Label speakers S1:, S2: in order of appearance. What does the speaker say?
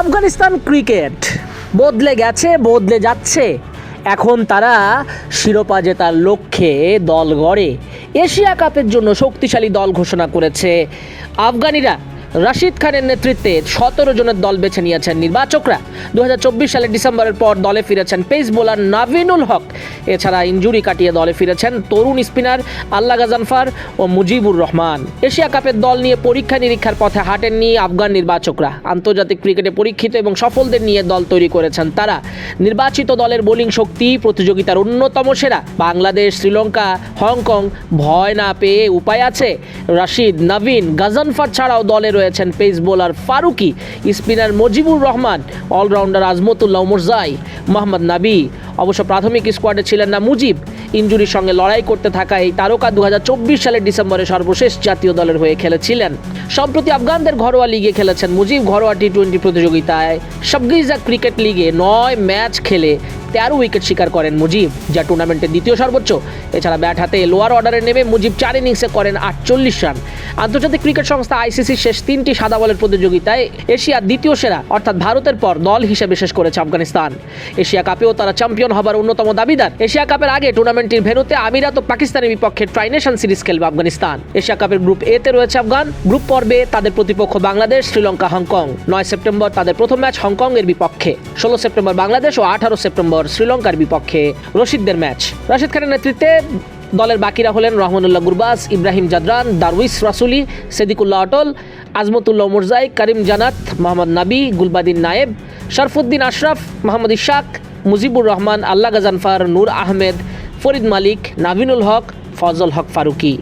S1: Afghanistan cricket. বদলে গেছে, বদলে যাচ্ছে। এখন তারা শিরোপা জেতার লক্ষ্যে দল গড়ে। এশিয়া কাপের জন্য শক্তিশালী দল ঘোষণা করেছে আফগানিরা। রাশিদ খানের নেতৃত্বে সতেরো জনের দল বেছে নিয়েছেন নির্বাচকরা। দু হাজার চব্বিশ সালের ডিসেম্বরের পর দলে ফিরেছেন পেস বোলার নাভিনুল হক। এছাড়া ইঞ্জুরি কাটিয়ে দলে ফিরেছেন তরুণ স্পিনার আল্লাহ গাজানফার ও মুজিবুর রহমান। এশিয়া কাপের দল নিয়ে পরীক্ষা নিরীক্ষার পথে হাঁটেননি আফগান নির্বাচকরা। আন্তর্জাতিক ক্রিকেটে পরীক্ষিত এবং সফলদের নিয়ে দল তৈরি করেছেন তারা। নির্বাচিত দলের বোলিং শক্তি, প্রতিযোগিতার অন্যতম সেরা। বাংলাদেশ, শ্রীলঙ্কা, হংকং ভয় না পেয়ে উপায় আছে। রাশিদ নবীন গাজানফার ছাড়াও দলে রয়েছেন pace bowler Farooqi, spinner Mujibur Rahman, allrounder Azmatullah Omarzai Mohammad Nabi. অবশ্য প্রাথমিক স্কোয়াডে ছিলেন না মুজিব। ইঞ্জুরির সঙ্গে লড়াই করতে থাকা এই তারকা দু হাজার চব্বিশ সালের ডিসেম্বরে সর্বশেষ জাতীয় দলের হয়ে খেলেছিলেন। সম্প্রতি আফগানদের ঘরোয়া লিগে খেলেছেন মুজিব। ঘরোয়া টি টোয়েন্টি প্রতিযোগিতায় সবগিজা ক্রিকেট লিগে নয় ম্যাচ খেলে তেরো উইকেট শিকার করেন মুজিব, যা টুর্নামেন্টের দ্বিতীয় সর্বোচ্চ। এছাড়া ব্যাট হাতে লোয়ার অর্ডারে নেমে মুজিব চার ইনিংসে করেন আটচল্লিশ রান। আন্তর্জাতিক ক্রিকেট সংস্থা আইসিসির শেষ তিনটি সাদা বলের প্রতিযোগিতায় এশিয়ার দ্বিতীয় সেরা, অর্থাৎ ভারতের পর দল হিসেবে শেষ করেছে আফগানিস্তান। এশিয়া কাপেও তারা চ্যাম্পিয়ন হবার অন্যতম দাবিদার। এশিয়া কাপের আগে টুর্নামেন্টটির ভেনুতে আমিরাত ও পাকিস্তানের বিপক্ষে ট্রাইনেশন সিরিজ খেলবে আফগানিস্তান। এশিয়া কাপের গ্রুপ এ তে রয়েছে আফগান। গ্রুপ পর্বে তাদের প্রতিপক্ষ বাংলাদেশ, শ্রীলঙ্কা, হংকং। নয় সেপ্টেম্বর তাদের প্রথম ম্যাচ হংকং এর বিপক্ষে। ষোলো সেপ্টেম্বর বাংলাদেশ ও আঠারো সেপ্টেম্বর শ্রীলঙ্কার বিপক্ষে রশিদদের ম্যাচ। রশিদ খানের নেতৃত্বে দলের বাকিরা হলেন রহমানুল্লাহ গুরবাস ইব্রাহিম জাদরান দারউইস রাসুলি, সেদিকুল্লাহ অটল আজমতুল্লাহ মুরজাই, করিম জানাত মোহাম্মদ নাবি, গুলবাদিন নায়েব, শরফুদ্দিন আশরাফ, মোহাম্মদ ইশাক, মুজিবুর রহমান, আল্লাহ গাজানফার, নূর আহমেদ, ফরিদ মালিক, নাভিনুল হক, ফজল হক ফারুকি।